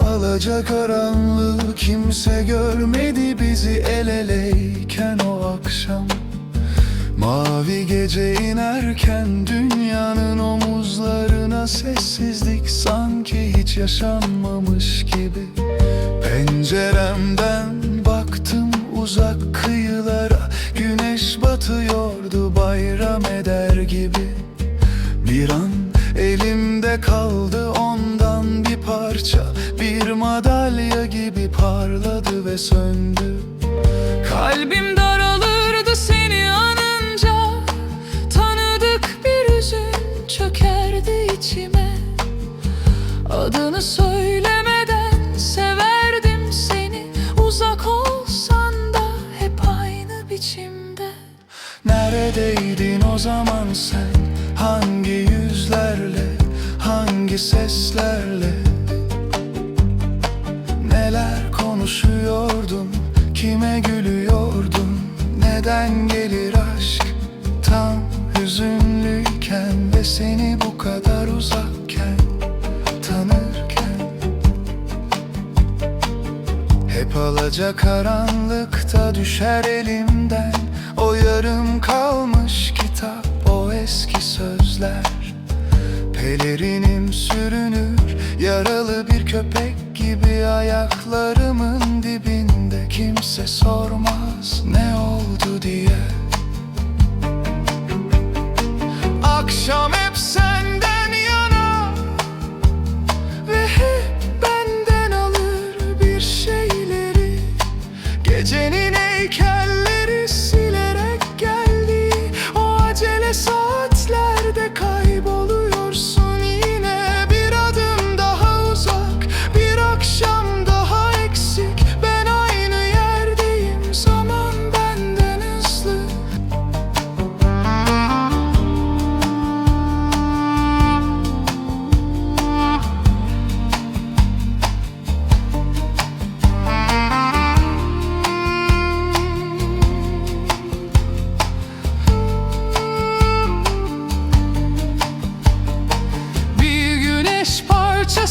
Alacakaranlık kimse görmedi bizi el eleyken o akşam. Mavi gece inerken dünyanın omuzlarına sessizlik sanki hiç yaşanmamış gibi. Penceremden baktım uzak kıyılara Güneş batıyordu bayram eder gibi. Bir an elimde kaldı parça Bir madalya gibi parladı ve söndü Kalbim daralırdı seni anınca Tanıdık bir üzün çökerdi içime Adını söylemeden severdim seni Uzak olsan da hep aynı biçimde Neredeydin o zaman sen? Hangi yüzlerle, hangi seslerle? Neler konuşuyordun, kime gülüyordun? Neden gelir aşk tam hüzünlüyken Ve seni bu kadar uzakken, tanırken hep alacak karanlıkta düşer elimden O yarım kalmış kitap o eski sözler Pelerinim sürünür yaralı bir köpek gibi Ayaklarımın dibinde kimse sormaz ne oldu diye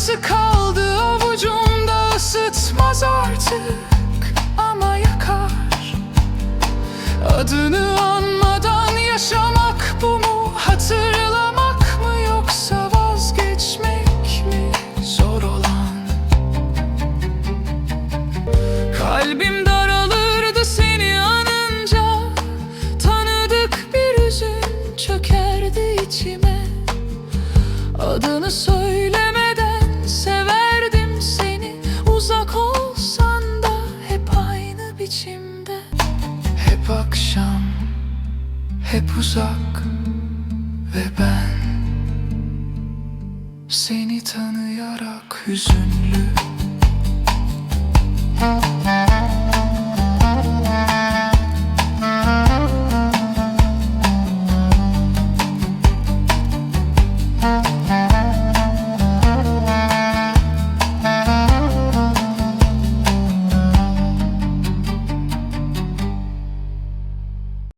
parçası kaldı avucumda ısıtmaz artık ama yakar. Adını anmadan yaşamak bu mu hatırlamak mı yoksa vazgeçmek mi zor olan? Kalbim daralırdı seni anınca Tanıdık bir üzün çökerdi içime. Adını söylemeden hep uzak ve ben Seni tanıyarak hüzünlü